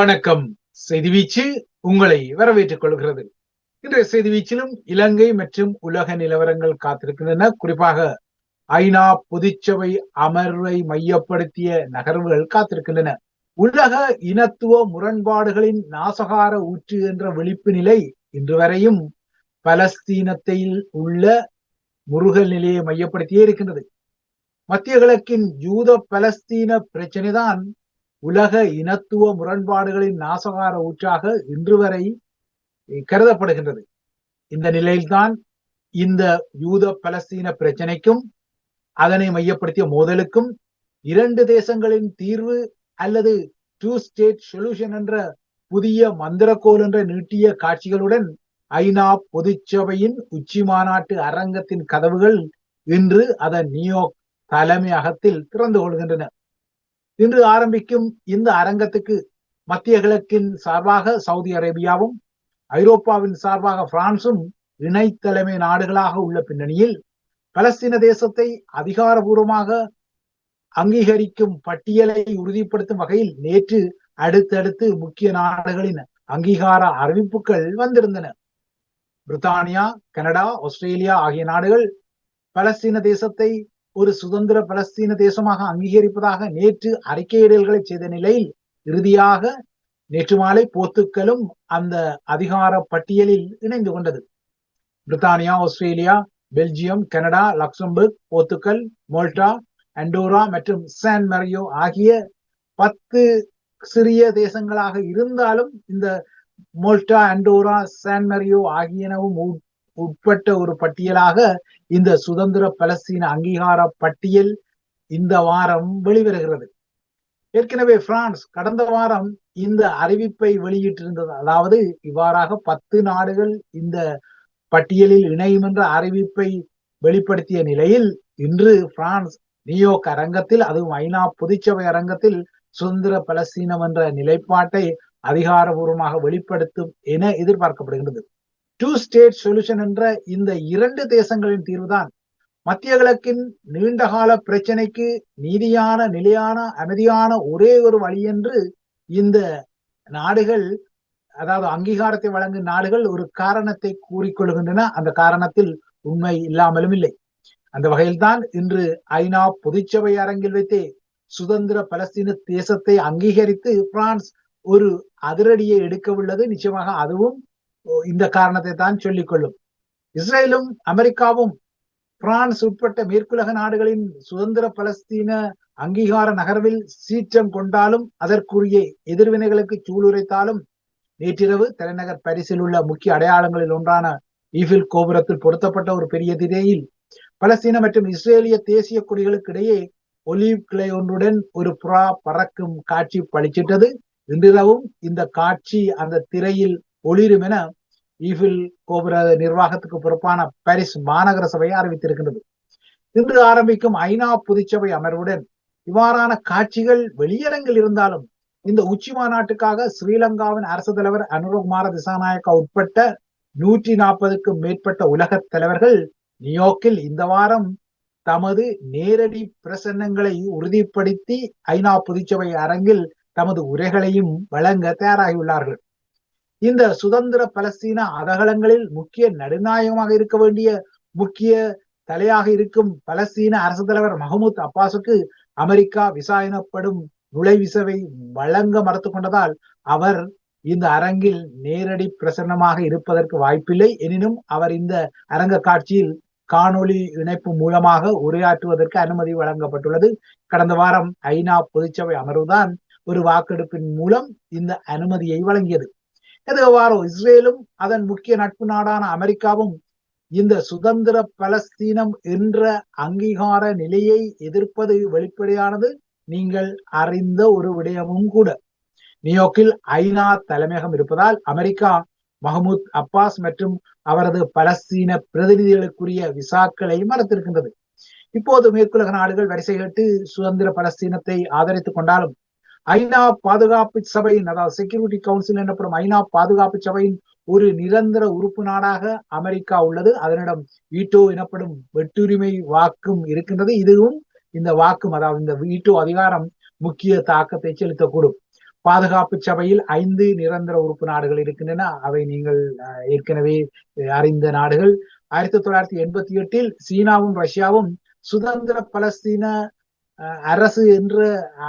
வணக்கம். செய்தி வீச்சு உங்களை வரவேற்றுக் கொள்கிறது. இன்றைய செய்தி வீச்சிலும் இலங்கை மற்றும் உலக நிலவரங்கள் காத்திருக்கின்றன. குறிப்பாக ஐநா பொதுச்சபை அமர்வை மையப்படுத்திய நகர்வுகள் காத்திருக்கின்றன. உலக இனத்துவ முரண்பாடுகளின் நாசகார ஊற்று என்ற வெளிப்பு நிலை இன்று வரையும் பலஸ்தீனத்தில் உள்ள முருகல் நிலையை மையப்படுத்தியே இருக்கின்றது. மத்திய கிழக்கின் யூத பலஸ்தீன பிரச்சனைதான் உலக இனத்துவ முரண்பாடுகளின் நாசகார ஊற்றாக இன்று வரை கருதப்படுகின்றது. இந்த நிலையில்தான் இந்த யூத பலஸ்தீன பிரச்சனைக்கும் அதனை மையப்படுத்திய மோதலுக்கும் இரண்டு தேசங்களின் தீர்வு அல்லது டூ ஸ்டேட் சொல்யூஷன் என்ற புதிய மந்திரக்கோல் என்ற நீட்டிய காட்சிகளுடன் ஐநா பொதுச்சபையின் உச்சி மாநாட்டு அரங்கத்தின் கதவுகள் இன்று அதன் நியூயார்க் தலைமையகத்தில் திறந்து கொள்கின்றன. இன்று ஆரம்பிக்கும் இந்த அரங்கத்துக்கு மத்திய கிழக்கின் சார்பாக சவுதி அரேபியாவும் ஐரோப்பாவின் சார்பாக பிரான்சும் இணை தலைமை நாடுகளாக உள்ள பின்னணியில் பலஸ்தீன தேசத்தை அதிகாரபூர்வமாக அங்கீகரிக்கும் பட்டியலை உறுதிப்படுத்தும் வகையில் நேற்று அடுத்தடுத்து முக்கிய நாடுகளின் அங்கீகார அறிவிப்புகள் வந்திருந்தன. பிரித்தானியா கனடா ஆஸ்திரேலியா ஆகிய நாடுகள் பலஸ்தீன தேசத்தை ஒரு சுதந்திர பலஸ்தீன தேசமாக அங்கீகரிப்பதாக நேற்று அறிக்கையிடல்களை செய்த நிலையில் இறுதியாக நேற்று மாலை போர்த்துக்கலும் அந்த அதிகார பட்டியலில் இணைந்து கொண்டது. பிரித்தானியா Australia Belgium Canada Luxembourg Portugal Malta Andorra மற்றும் சான் மரியோ ஆகிய பத்து சிறிய தேசங்களாக இருந்தாலும் இந்த மோல்டா அண்டோரா சான் மரியோ ஆகியனவும் உட்பட்ட ஒரு பட்டியலாக இந்த சுதந்திர பலஸ்தீன அங்கீகார பட்டியல் இந்த வாரம் வெளிவருகிறது. ஏற்கனவே பிரான்ஸ் கடந்த வாரம் இந்த அறிவிப்பை வெளியிட்டிருந்தது. அதாவது இவ்வாறாக பத்து நாடுகள் இந்த பட்டியலில் இணையும் என்ற அறிவிப்பை வெளிப்படுத்திய நிலையில் இன்று பிரான்ஸ் நியூயோர்க் அரங்கத்தில் அதுவும் ஐநா பொதுச்சபை அரங்கத்தில் சுதந்திர பலஸ்தீனம் என்ற நிலைப்பாட்டை அதிகாரபூர்வமாக வெளிப்படுத்தும் என எதிர்பார்க்கப்படுகின்றது. டூ ஸ்டேட் சொல்யூஷன் என்ற இந்த இரண்டு தேசங்களின் தீர்வுதான். மத்திய கிழக்கின் நீண்டகால பிரச்சனைக்கு நீதியான நிலையான அமைதியான ஒரே ஒரு வழி என்று இந்த நாடுகள் அதாவது அங்கீகாரத்தை வழங்கும் நாடுகள் ஒரு காரணத்தை கூறிக்கொள்கின்றன. அந்த காரணத்தில் உண்மை இல்லாமலும் இல்லை. அந்த வகையில்தான் இன்று ஐநா பொதுச்சபை அரங்கில் வைத்தே சுதந்திர பலஸ்தீன தேசத்தை அங்கீகரித்து பிரான்ஸ் ஒரு அதிரடியை எடுக்க உள்ளது நிச்சயமாக அதுவும் இந்த காரணத்தை தான் சொல்லிக்கொள்ளும். இஸ்ரேலும் அமெரிக்காவும் பிரான்ஸ் உட்பட்ட மேற்குலக நாடுகளின் சுதந்திர பலஸ்தீன அங்கீகார நகர்வில் சீற்றம் கொண்டாலும் அதற்குரிய எதிர்வினைகளுக்கு சூளுரைத்தாலும் நேற்றிரவு தலைநகர் பரிசில் உள்ள முக்கிய அடையாளங்களில் ஒன்றான ஈஃபில் கோபுரத்தில் பொருத்தப்பட்ட ஒரு பெரிய திரையில் பலஸ்தீன மற்றும் இஸ்ரேலிய தேசிய கொடிகளுக்கு இடையே ஒலிவ் கிளை ஒன்றுடன் ஒரு புறா பறக்கும் காட்சி பளிச்சிட்டது. இன்றிரவும் இந்த காட்சி அந்த திரையில் ஒளிரும் என ஈஃபில் கோபுர நிர்வாகத்துக்கு பொறுப்பான பாரிஸ் மாநகர சபை அறிவித்திருக்கின்றது. இன்று ஆரம்பிக்கும் ஐநா பொதுச்சபை அமர்வுடன் இவ்வாறான காட்சிகள் வெளியரங்கில் இருந்தாலும் இந்த உச்சி மாநாட்டுக்காக ஸ்ரீலங்காவின் அரசு தலைவர் அனுரகுமார திசாநாயக்கா உட்பட்ட நூற்றி நாற்பதுக்கும் மேற்பட்ட உலக தலைவர்கள் நியோக்கில் இந்த வாரம் தமது நேரடி பிரசன்னங்களை உறுதிப்படுத்தி ஐநா பொதுச்சபை அரங்கில் தமது உரைகளையும் வழங்க தயாராகியுள்ளார்கள். இந்த சுதந்திர பலஸ்தீன அதகலங்களில் முக்கிய நடுநாயகமாக இருக்க வேண்டிய முக்கிய தலையாக இருக்கும் பலஸ்தீன அரசு தலைவர் மஹமூத் அப்பாஸுக்கு அமெரிக்கா விசா எனப்படும் நுழைவிசவை வழங்க மறுத்து கொண்டதால் அவர் இந்த அரங்கில் நேரடி பிரசன்னமாக இருப்பதற்கு வாய்ப்பில்லை. எனினும் அவர் இந்த அரங்க காட்சியில் காணொளி இணைப்பு மூலமாக உரையாற்றுவதற்கு அனுமதி வழங்கப்பட்டுள்ளது. கடந்த வாரம் ஐநா பொதுச்சபை அமர்வுதான் ஒரு வாக்கெடுப்பின் மூலம் இந்த அனுமதியை வழங்கியது. எதுவாறோ இஸ்ரேலும் அதன் முக்கிய நட்பு நாடான அமெரிக்காவும் இந்த சுதந்திர பலஸ்தீனம் என்ற அங்கீகார நிலையை எதிர்ப்பது வெளிப்படையானது நீங்கள் அறிந்த ஒரு விடயமும் கூட. நியூயார்க்கில் ஐநா தலைமையகம் இருப்பதால் அமெரிக்கா மஹமூத் அப்பாஸ் மற்றும் அவரது பலஸ்தீன பிரதிநிதிகளுக்குரிய விசாக்களை மறுத்திருக்கின்றது. இப்போது மேற்குலக நாடுகள் வரிசை கேட்டு சுதந்திர பலஸ்தீனத்தை ஆதரித்துக் கொண்டாலும் ஐநா பாதுகாப்பு சபையின் அதாவது செக்யூரிட்டி கவுன்சில் எனப்படும் ஐநா பாதுகாப்பு சபையின் ஒரு நிரந்தர உறுப்பு நாடாக அமெரிக்கா உள்ளது. அதனிடம் வீட்டோ எனப்படும் வெட்டுரிமை வாக்கும் இருக்கின்றது. இதுவும் இந்த வாக்கும் அதாவது இந்த வீட்டோ அதிகாரம் முக்கிய தாக்கத்தை செலுத்தக்கூடும். பாதுகாப்பு சபையில் ஐந்து நிரந்தர உறுப்பு நாடுகள் இருக்கின்றன. அவை நீங்கள் ஏற்கனவே அறிந்த நாடுகள். ஆயிரத்தி தொள்ளாயிரத்தி எண்பத்தி எட்டில் சீனாவும் ரஷ்யாவும் சுதந்திர பலஸ்தீன அரசு என்ற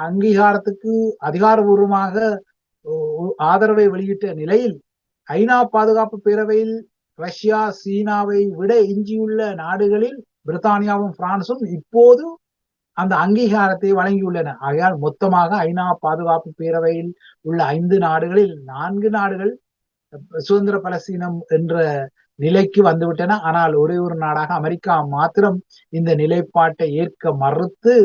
அங்கீகாரத்துக்கு அதிகாரபூர்வமாக ஆதரவை வெளியிட்ட நிலையில் ஐநா பாதுகாப்பு பேரவையில் ரஷ்யா சீனாவை விட எஞ்சியுள்ள நாடுகளில் பிரித்தானியாவும் பிரான்சும் இப்போது அந்த அங்கீகாரத்தை வழங்கியுள்ளன. ஆகையால் மொத்தமாக ஐநா பாதுகாப்பு பேரவையில் உள்ள ஐந்து நாடுகளில் நான்கு நாடுகள் சுதந்திர பலஸ்தீனம் என்ற நிலைக்கு வந்துவிட்டன. ஆனால் ஒரே ஒரு நாடாக அமெரிக்கா மாத்திரம் இந்த நிலைப்பாட்டை ஏற்க மறுத்து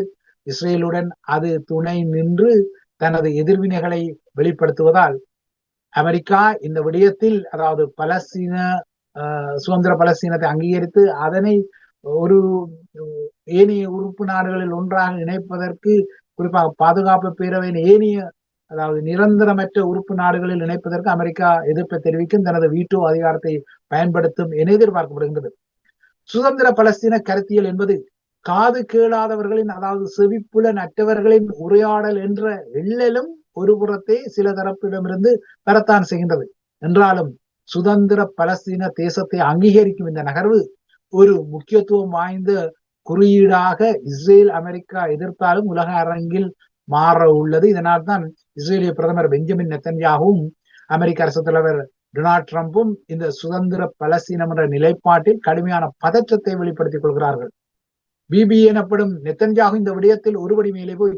இஸ்ரேலுடன் அது துணை நின்று தனது எதிர்வினைகளை வெளிப்படுத்துவதால் அமெரிக்கா இந்த விடயத்தில் அதாவது பலஸ்தீன சுதந்திர பலஸ்தீனத்தை அங்கீகரித்து அதனை ஒரு ஏனைய உறுப்பு நாடுகளில் ஒன்றாக இணைப்பதற்கு குறிப்பாக பாதுகாப்பு பேரவையின் ஏனைய அதாவது நிரந்தரமற்ற உறுப்பு நாடுகளில் இணைப்பதற்கு அமெரிக்கா எதிர்ப்பை தெரிவிக்கும் தனது வீட்டோ அதிகாரத்தை பயன்படுத்தும் என எதிர்பார்க்கப்படுகின்றது. சுதந்திர பலஸ்தீன கருத்தியல் என்பது காது கேளாதவர்களின் அதாவது செவிப்புலன் அற்றவர்களின் உரையாடல் என்ற எள்ளலும் ஒரு புறத்தே சில தரப்பிடமிருந்து பெறத்தான் செய்கின்றது. என்றாலும் சுதந்திர பலஸ்தீன தேசத்தை அங்கீகரிக்கும் இந்த நகர்வு ஒரு முக்கியத்துவம் வாய்ந்த குறியீடாக இஸ்ரேல் அமெரிக்கா எதிர்த்தாலும் உலக அரங்கில் மாற உள்ளது. இதனால் தான் இஸ்ரேலிய பிரதமர் பெஞ்சமின் நெத்தன்யாகவும் அமெரிக்க அரசு தலைவர் டொனால்ட் ட்ரம்ப்பும் இந்த சுதந்திர பலஸ்தீனம் என்ற நிலைப்பாட்டில் கடுமையான பதற்றத்தை வெளிப்படுத்திக் கொள்கிறார்கள். பிபி எனப்படும் நெத்தன்யாகு இந்த விடயத்தில் ஒருபடி மேலே போய்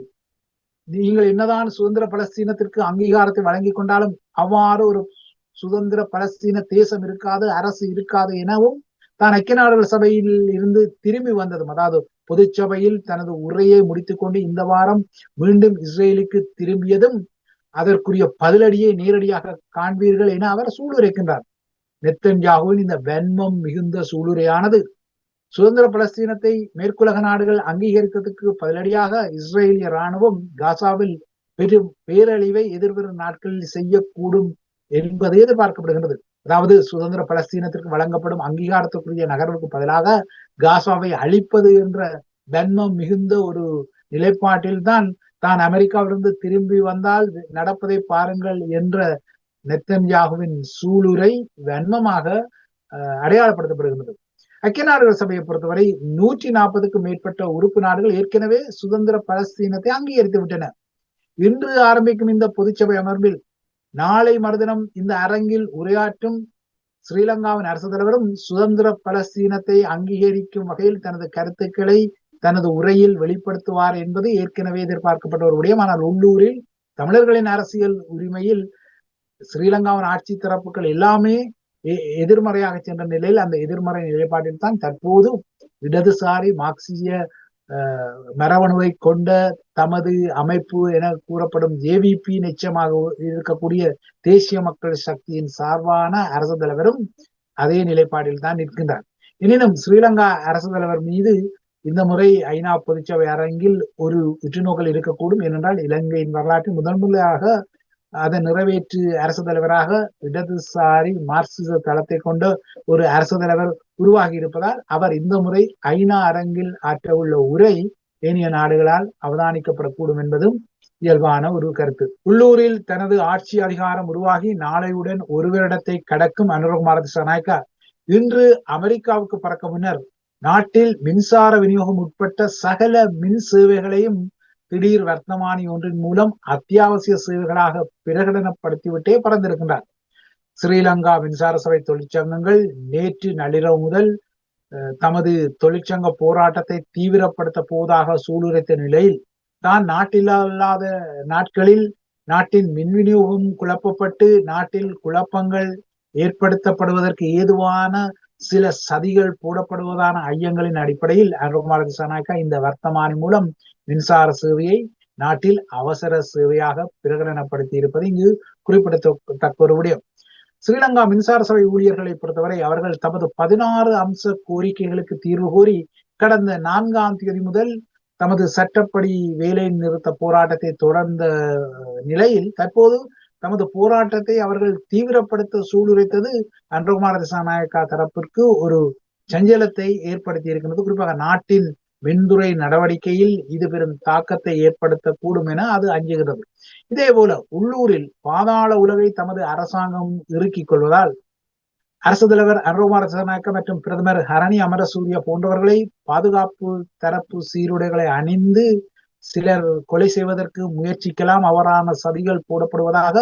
நீங்கள் என்னதான் சுதந்திர பலஸ்தீனத்திற்கு அங்கீகாரத்தை வழங்கி கொண்டாலும் அவ்வாறு ஒரு சுதந்திர பலஸ்தீன தேசம் இருக்காது அரசு இருக்காது எனவும் தான் ஐக்கிய நாடுகள் சபையில் இருந்து திரும்பி வந்ததும் அதாவது பொதுச்சபையில் தனது உரையை முடித்துக்கொண்டு இந்த வாரம் மீண்டும் இஸ்ரேலுக்கு திரும்பியதும் அதற்குரிய பதிலடியை நேரடியாக காண்பீர்கள் என அவர் சூளுரைக்கின்றார். நெத்தன்யாகுவின் இந்த வெண்மம் மிகுந்த சூளுரையானது சுதந்திர பலஸ்தீனத்தை மேற்குலக நாடுகள் அங்கீகரித்ததுக்கு பதிலடியாக இஸ்ரேலிய ராணுவம் காசாவில் பெரும் பேரழிவை எதிர்வரும் நாட்களில் செய்யக்கூடும் என்பது எதிர்பார்க்கப்படுகின்றது. அதாவது சுதந்திர பலஸ்தீனத்திற்கு வழங்கப்படும் அங்கீகாரத்துக்குரிய நகர்வுக்கு பதிலாக காசாவை அழிப்பது என்ற தன்மம் மிகுந்த ஒரு நிலைப்பாட்டில் தான் தான் அமெரிக்காவிலிருந்து திரும்பி வந்தால் நடப்பதை பாருங்கள் என்ற நெத்தன்யாகுவின் சூளுரை வன்மமாக அடையாளப்படுத்தப்படுகின்றது. ஐக்கிய நாடுகள் சபையை பொறுத்தவரை நூற்றி நாற்பதுக்கும் மேற்பட்ட உறுப்பு நாடுகள் ஏற்கனவே சுதந்திர பலஸ்தீனத்தை அங்கீகரித்து விட்டன. இன்று ஆரம்பிக்கும் இந்த பொதுச்சபை அமர்வில் நாளை மறுதினம் இந்த அரங்கில் உரையாற்றும் ஸ்ரீலங்காவின் அரசு தலைவரும் சுதந்திர பலஸ்தீனத்தை அங்கீகரிக்கும் வகையில் தனது கருத்துக்களை தனது உரையில் வெளிப்படுத்துவார் என்பது ஏற்கனவே எதிர்பார்க்கப்பட்ட ஒரு விடயம். ஆனால் உள்ளூரில் தமிழர்களின் அரசியல் உரிமையில் ஸ்ரீலங்காவின் ஆட்சி தரப்புகள் எல்லாமே எதிர்மறையாக சென்ற நிலையில் அந்த எதிர்மறை நிலைப்பாட்டில் தான் தற்போது இடதுசாரி மார்க்சிய மரபணுவை கொண்ட தமது அமைப்பு என கூறப்படும் ஏவிபி நிச்சயமாக இருக்கக்கூடிய தேசிய மக்கள் சக்தியின் சார்பான அரசு தலைவரும் அதே நிலைப்பாட்டில் தான் நிற்கின்றார். எனினும் ஸ்ரீலங்கா அரசு தலைவர் மீது இந்த முறை ஐநா பொதுச்சபை அரங்கில் ஒரு உற்றுநோக்கல் இருக்கக்கூடும். ஏனென்றால் இலங்கையின் வரலாற்றில் முதன்முறையாக அதை நிறைவேற்று அரசு தலைவராக இடதுசாரி மார்க்சிச தளத்தை கொண்ட ஒரு அரசு தலைவர் உருவாகி இருப்பதால் அவர் இந்த முறை ஐநா அரங்கில் ஆற்ற உள்ள உரை ஏனைய நாடுகளால் அவதானிக்கப்படக்கூடும் என்பதும் இயல்பான ஒரு கருத்து. உள்ளூரில் தனது ஆட்சி அதிகாரம் உருவாகி நாளையுடன் ஒரு வருடத்தை கடக்கும் அனுரகுமார திசாநாயக்கா இன்று அமெரிக்காவுக்கு பறக்க முன்னர் நாட்டில் மின்சார விநியோகம் உட்பட்ட சகல மின் சேவைகளையும் திடீர் வர்த்தமானி ஒன்றின் மூலம் அத்தியாவசிய சேவைகளாக பிரகடனப்படுத்திவிட்டே பறந்திருக்கின்றார். ஸ்ரீலங்கா மின்சார சபை தொழிற்சங்கங்கள் நேற்று நள்ளிரவு முதல் தமது தொழிற்சங்க போராட்டத்தை தீவிரப்படுத்த போவதாக சூளுரைத்த நிலையில் தான் நாட்டில் அல்லாத நாட்களில் நாட்டின் மின் விநியோகம் குழப்பப்பட்டு நாட்டில் குழப்பங்கள் ஏற்படுத்தப்படுவதற்கு ஏதுவான சில சதிகள் போடப்படுவதான ஐயங்களின் அடிப்படையில் அருகுமார திசாநாயக்கா இந்த வர்த்தமானி மூலம் மின்சார சேவையை நாட்டில் அவசர சேவையாக பிரகடனப்படுத்தி இருப்பது இங்கு குறிப்பிடத்தக்க ஒரு விடயம். ஸ்ரீலங்கா மின்சார சபை ஊழியர்களை பொறுத்தவரை அவர்கள் தமது பதினாறு அம்ச கோரிக்கைகளுக்கு தீர்வு கோரி கடந்த நான்காம் தேதி முதல் தமது சட்டப்படி வேலை நிறுத்த போராட்டத்தை தொடர்ந்த நிலையில் தற்போது தமது போராட்டத்தை அவர்கள் தீவிரப்படுத்த சூளுரைத்தது அன்றகுமார திசாநாயக்கா தரப்பிற்கு ஒரு சஞ்சலத்தை ஏற்படுத்தி இருக்கின்றது. குறிப்பாக நாட்டின் மின்துறை நடவடிக்கையில் இது பெரும் தாக்கத்தை ஏற்படுத்தக்கூடும் என அது அஞ்சுகிறது இதே போல உள்ளூரில் பாதாள உலகை தமது அரசாங்கம் இறுக்கிக் கொள்வதால் அரசு தலைவர் அனுகுமார திசாநாயக்க மற்றும் பிரதமர் ஹரணி அமரசூரிய போன்றவர்களை பாதுகாப்பு தரப்பு சீருடைகளை அணிந்து சிலர் கொலை செய்வதற்கு முயற்சிக்கலாம். அவரான சதிகள் போடப்படுவதாக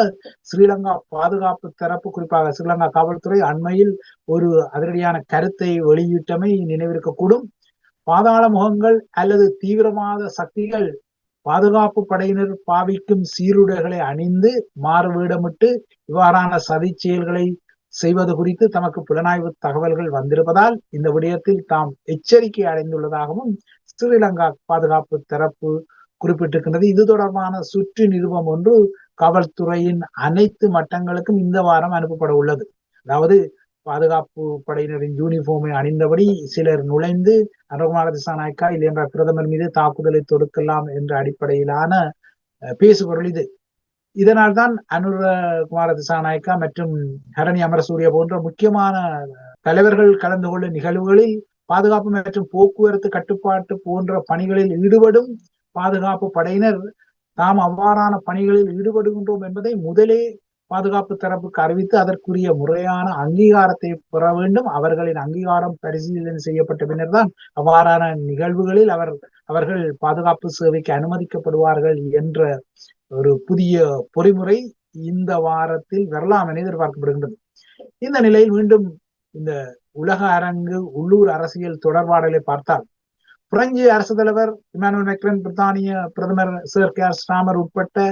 ஸ்ரீலங்கா பாதுகாப்பு தரப்பு குறிப்பாக ஸ்ரீலங்கா காவல்துறை அண்மையில் ஒரு அதிரடியான கருத்தை வெளியிட்டமை நினைவிருக்கக்கூடும். பாதாள முகங்கள் அல்லது தீவிரவாத சக்திகள் பாதுகாப்பு படையினர் பாவிக்கும் சீருடைகளை அணிந்து மாறுவேடமிட்டு இவ்வாறான சதி செயல்களை செய்வது குறித்து தமக்கு புலனாய்வு தகவல்கள் வந்திருப்பதால் இந்த விடயத்தில் தாம் எச்சரிக்கை அடைந்துள்ளதாகவும் ஸ்ரீலங்கா பாதுகாப்பு தரப்பு குறிப்பிட்டிருக்கின்றது. இது தொடர்பான சுற்று நிருபம் ஒன்று காவல்துறையின் அனைத்து மட்டங்களுக்கும் இந்த வாரம் அனுப்பப்பட உள்ளது. அதாவது பாதுகாப்பு படையினரின் யூனிஃபார்மை அணிந்தபடி சிலர் நுழைந்து அனுகுமார திசாநாயக்கா இல்லை பிரதமர் மீது தாக்குதலை தொடுக்கலாம் என்ற அடிப்படையிலான பேசுபொருள் இது. இதனால் தான் அனுர குமார திசாநாயக்கா மற்றும் ஹரணி அமரசூரிய போன்ற முக்கியமான தலைவர்கள் கலந்து கொள்ளும் நிகழ்வுகளில் பாதுகாப்பு மற்றும் போக்குவரத்து கட்டுப்பாட்டு போன்ற பணிகளில் ஈடுபடும் பாதுகாப்பு படையினர் தாம் அவ்வாறான பணிகளில் ஈடுபடுகின்றோம் என்பதை முதலே பாதுகாப்பு தரப்புக்கு அறிவித்து அதற்குரிய முறையான அங்கீகாரத்தை பெற வேண்டும். அவர்களின் அங்கீகாரம் பரிசீலனை செய்யப்பட்ட பின்னர் தான் அவ்வாறான நிகழ்வுகளில் அவர் அவர்கள் பாதுகாப்பு சேவைக்கு அனுமதிக்கப்படுவார்கள் என்ற ஒரு புதிய பொறிமுறை இந்த வாரத்தில் வரலாம் என எதிர்பார்க்கப்படுகின்றது. இந்த நிலையில் மீண்டும் இந்த உலக அரங்கு உள்ளூர் அரசியல் தொடர்பாடலை பார்த்தால் பிரெஞ்சு அரசு தலைவர் இமானுவல் மெக்ரன் பிரித்தானிய பிரதமர் சர் கே ஸ்டாமர் உட்பட்ட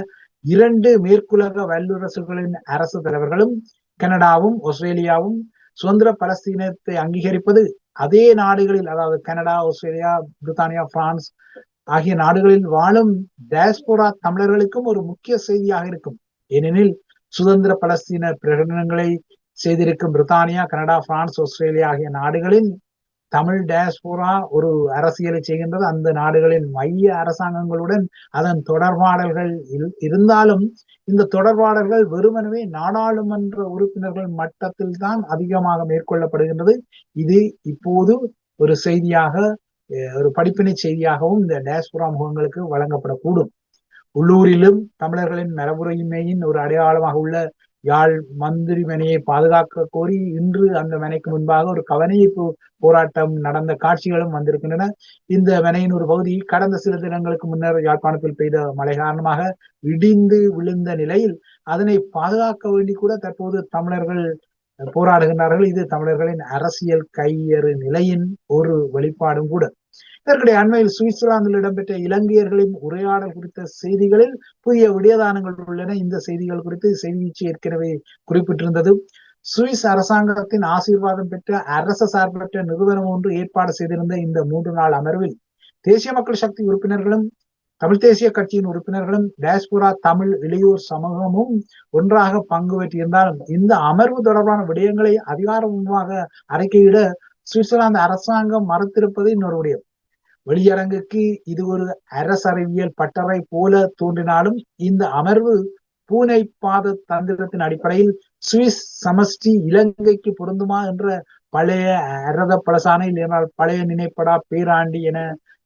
இரண்டு மேற்குலக வல்லரசுகளின் அரசு தலைவர்களும் கனடாவும் ஆஸ்திரேலியாவும் சுதந்திர பலஸ்தீனத்தை அங்கீகரிப்பது அதே நாடுகளில் அதாவது கனடா ஆஸ்திரேலியா பிரித்தானியா பிரான்ஸ் ஆகிய நாடுகளில் வாழும் டயஸ்போரா தமிழர்களுக்கும் ஒரு முக்கிய செய்தியாக இருக்கும். ஏனெனில் சுதந்திர பலஸ்தீன பிரகடனங்களை செய்திருக்கும் பிரித்தானியா கனடா பிரான்ஸ் ஆஸ்திரேலியா ஆகிய நாடுகளின் தமிழ் டயஸ்போரா ஒரு அரசியலை செய்கின்றது. அந்த நாடுகளின் மைய அரசாங்கங்களுடன் அதன் தொடர்பாடல்கள் இருந்தாலும் இந்த தொடர்பாடல்கள் வெறுமனவே நாடாளுமன்ற உறுப்பினர்கள் மட்டத்தில் தான் அதிகமாக மேற்கொள்ளப்படுகின்றது. இது இப்போது ஒரு செய்தியாக ஒரு படிப்பினை செய்தியாகவும் இந்த டயஸ்போரா முகங்களுக்கு வழங்கப்படக்கூடும். உள்ளூரிலும் தமிழர்களின் மரபுரிமையின் ஒரு அடையாளமாக உள்ள யாழ் மந்திரி மனையை பாதுகாக்க கோரி இன்று அந்த மனைக்கு முன்பாக ஒரு கவனிப்பு போராட்டம் நடந்த காட்சிகளும் வந்திருக்கின்றன. இந்த மனையின் ஒரு பகுதி கடந்த சில தினங்களுக்கு முன்னர் யாழ்ப்பாணத்தில் பெய்த மழை காரணமாக இடிந்து விழுந்த நிலையில் அதனை பாதுகாக்க வேண்டி கூட தற்போது தமிழர்கள் போராடுகின்றார்கள். இது தமிழர்களின் அரசியல் கையறு நிலையின் ஒரு வெளிப்பாடும் கூட. இதற்கிடையே அண்மையில் சுவிட்சர்லாந்தில் இடம்பெற்ற இலங்கையர்களின் உரையாடல் குறித்த செய்திகளில் புதிய விடயதானங்கள் உள்ளன. இந்த செய்திகள் குறித்து செய்தி வீச்சு ஏற்கனவே குறிப்பிட்டிருந்தது. சுவிஸ் அரசாங்கத்தின் ஆசீர்வாதம் பெற்ற அரச சார்பற்ற நிறுவனம் ஒன்று ஏற்பாடு செய்திருந்த இந்த மூன்று நாள் அமர்வில் தேசிய மக்கள் சக்தி உறுப்பினர்களும் தமிழ் தேசிய கட்சியின் உறுப்பினர்களும் டேஸ்புரா தமிழ் இளையோர் சமூகமும் ஒன்றாக பங்கு பெற்றிருந்தாலும் இந்த அமர்வு தொடர்பான விடயங்களை அதிகாரபூர்வமாக அறிக்கையிட சுவிட்சர்லாந்து அரசாங்கம் மறுத்திருப்பது இன்னொரு விடயம். வெளியரங்குக்கு இது ஒரு அரசறிவியல் பட்டறை போல தோன்றினாலும் இந்த அமர்வு பூனை பாத தந்திரத்தின் அடிப்படையில் சுவிஸ் சமஷ்டி இலங்கைக்கு பொருந்துமா என்ற பழைய அரத பழசானை இல்லைனால் பழைய நினைப்படா பேராண்டி என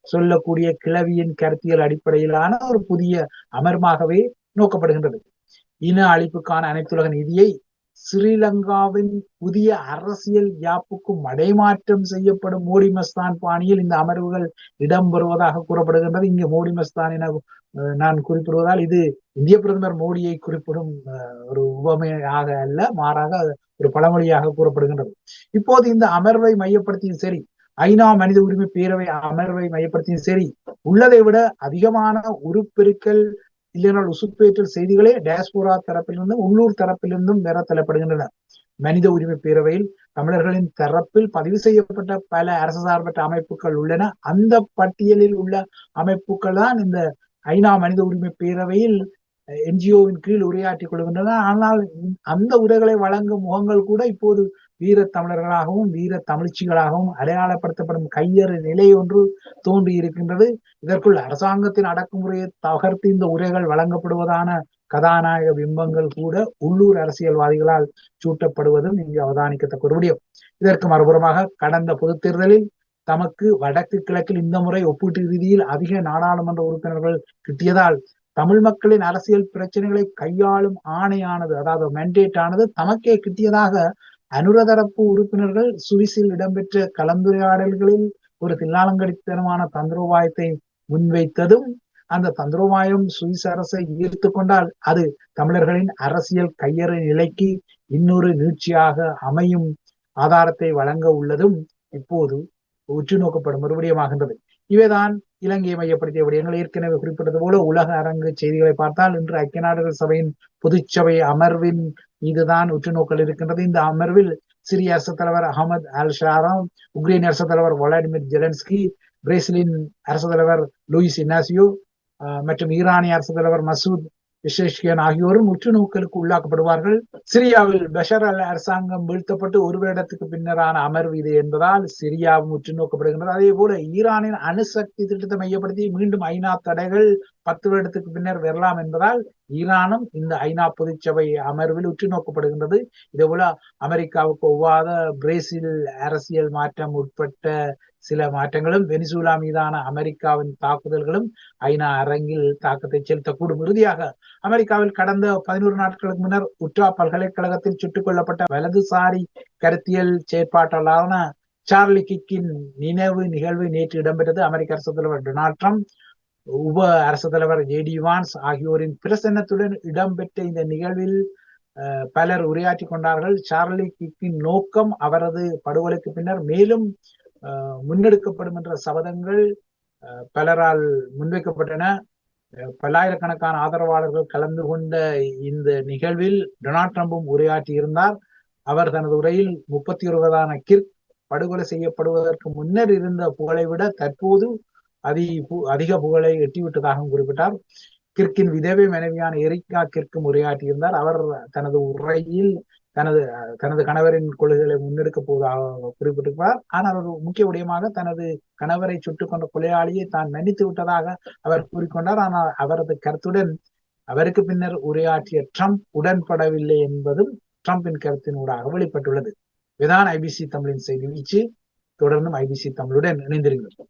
சொல்லக்கூடிய கிளவியின் கருத்தியல் அடிப்படையிலான ஒரு புதிய அமர்மாகவே நோக்கப்படுகின்றது. இன அழிப்புக்கான அனைத்துலக நிதியை ஸ்ரீலங்காவின் புதிய அரசியல் யாப்புக்கு மடைமாற்றம் செய்யப்படும் மோடி மஸ்தான் பாணியில் இந்த அமர்வுகள் இடம்பெறுவதாக கூறப்படுகின்றது. இங்கு மோடி மஸ்தான் என நான் குறிப்பிடுவதால் இது இந்திய பிரதமர் மோடியை குறிப்பிடும் ஒரு உபமையாக அல்ல மாறாக ஒரு பழமொழியாக கூறப்படுகின்றது. இப்போது இந்த அமர்வை மையப்படுத்தியும் சரி ஐநா மனித உரிமை பேரவை அமர்வை மையப்படுத்தியும் சரி உள்ளதை விட அதிகமான உருப்பெருக்கல் இல்லைனால் உசுப்பேற்றல் செய்திகளே டேஸ்போரா தரப்பிலிருந்தும் உள்ளூர் தரப்பிலிருந்தும் பெற தள்ளப்படுகின்றன மனித உரிமை பேரவையில் தமிழர்களின் தரப்பில் பதிவு செய்யப்பட்ட பல அரசு சார்பற்ற அமைப்புகள் உள்ளன. அந்த பட்டியலில் உள்ள அமைப்புகள் தான் இந்த ஐநா மனித உரிமை பேரவையில் என்ஜிஓவின் கீழ் உரையாற்றி கொள்கின்றன. ஆனால் அந்த உரைகளை வழங்கும் முகங்கள் கூட இப்போது வீர தமிழர்களாகவும் வீர தமிழ்ச்சிகளாகவும் அடையாளப்படுத்தப்படும் கையறு நிலை ஒன்று தோன்றி இருக்கின்றது. இதற்குள் அரசாங்கத்தின் அடக்குமுறையை தகர்த்து இந்த உரைகள் வழங்கப்படுவதான கதாநாயக பிம்பங்கள் கூட உள்ளூர் அரசியல்வாதிகளால் சூட்டப்படுவதும் இங்கு அவதானிக்கத்தக்க ஒரு விடயம். இதற்கு மறுபுறமாக கடந்த பொதுத் தேர்தலில் தமக்கு வடக்கு கிழக்கில் இந்த முறை ஒப்பீட்டு ரீதியில் அதிக நாடாளுமன்ற உறுப்பினர்கள் கிட்டியதால் தமிழ் மக்களின் அரசியல் பிரச்சனைகளை கையாளும் ஆணையானது அதாவது மெண்டேட் ஆனது தமக்கே கிட்டியதாக அனுரதரப்பு உறுப்பினர்கள் சுவிஸில் இடம்பெற்ற கலந்துரையாடல்களில் ஒரு தில்லாலங்கடித்தனமான தந்திரோபாயத்தை முன்வைத்ததும் அந்த தந்திரோபாயம் சுவிஸ் அரசை ஈர்த்து கொண்டால் அது தமிழர்களின் அரசியல் கையறு நிலைக்கு இன்னொரு நீட்சியாக அமையும் ஆதாரத்தை வழங்க உள்ளதும் இப்போது உற்று நோக்கப்படும் ஒரு விடயமாகின்றது இவைதான் இலங்கையை மையப்படுத்திய விடயங்கள். ஏற்கனவே குறிப்பிட்டது போல உலக அரங்கு செய்திகளை பார்த்தால் இன்று ஐக்கிய நாடுகள் சபையின் பொதுச்சபை அமர்வின் இதுதான் உற்று நோக்கல் இருக்கின்றது. இந்த அமர்வில் சிரிய அரசு தலைவர் அகமது அல் ஷாராம் உக்ரைன் அரசு தலைவர் வளாடிமிர் ஜெலன்ஸ்கி பிரேசிலின் அரசு தலைவர் லூயிஸ் இனாசியோ மற்றும் ஈரானிய அரசு தலைவர் மசூத் விசேஷியன் ஆகியோரும் உற்று நோக்கலுக்கு உள்ளாக்கப்படுவார்கள். சிரியாவில் பஷர் அல் அரசாங்கம் வீழ்த்தப்பட்டு ஒரு வருடத்துக்கு பின்னரான அமர்வு இது என்பதால் சிரியாவும் உற்று நோக்கப்படுகின்றது அதே போல ஈரானின் அணுசக்தி திட்டத்தை மையப்படுத்தி மீண்டும் ஐநா தடைகள் பத்து வருடத்துக்கு பின்னர் வரலாம் என்பதால் ஈரானும் இந்த ஐநா பொதுச்சபை அமர்வில் உற்று நோக்கப்படுகின்றது இதே போல அமெரிக்காவுக்கு ஒவ்வாத பிரேசில் அரசியல் மாற்றம் உட்பட்ட சில மாற்றங்களும் வெனிசூலா மீதான அமெரிக்காவின் தாக்குதல்களும் ஐநா அரங்கில் தாக்கத்தை செலுத்தக்கூடும். இறுதியாக அமெரிக்காவில் கடந்த பதினோரு நாட்களுக்கு முன்னர் உற்றா பல்கலைக்கழகத்தில் சுட்டுக் கொல்லப்பட்ட வலதுசாரி கருத்தியல் செயற்பாட்டாளரான சார்லி கிக்கின் நினைவு நிகழ்வு நேற்று இடம்பெற்றது. அமெரிக்க அரசு தலைவர் டொனால்ட் ட்ரம்ப் உப அரசு தலைவர் ஜேடி வான்ஸ் ஆகியோரின் பிரசன்னத்துடன் இடம்பெற்ற இந்த நிகழ்வில் பலர் உரையாற்றி கொண்டார்கள். சார்லி கிக்கின் நோக்கம் அவரது படுகொலைக்கு பின்னர் மேலும் முன்னெடுக்கப்படும் என்ற சபதங்கள் பலரால் முன்வைக்கப்பட்டன. பல்லாயிரக்கணக்கான ஆதரவாளர்கள் கலந்து கொண்ட இந்த நிகழ்வில் டொனால்ட் ட்ரம்பும் உரையாற்றி இருந்தார். அவர் தனது உரையில் முப்பத்தி ஒருவதான கிர்க் படுகொலை செய்யப்படுவதற்கு முன்னர் இருந்த புகழை விட தற்போது அதி அதிக புகழை எட்டிவிட்டதாகவும் குறிப்பிட்டார். கிர்க்கின் விதவை மனைவியான எரிக்கா கிர்க்கும் உரையாற்றியிருந்தார். அவர் தனது உரையில் தனது தனது கணவரின் கொள்கைகளை முன்னெடுக்க போவதாக குறிப்பிட்டிருக்கிறார் ஆனால் ஒரு முக்கிய விடயமாக தனது கணவரை சுட்டுக் கொண்ட கொலையாளியை தான் மன்னித்து விட்டதாக அவர் கூறிக்கொண்டார். ஆனால் அவரது கருத்துடன் அவருக்கு பின்னர் உரையாற்றிய ட்ரம்ப் உடன்படவில்லை என்பதும் ட்ரம்பின் கருத்தின் ஊடாக வெளிப்பட்டுள்ளது இதுதான் ஐபிசி தமிழின் செய்தி வீச்சு. தொடர்ந்தும் ஐபிசி தமிழுடன் இணைந்திருக்கிறது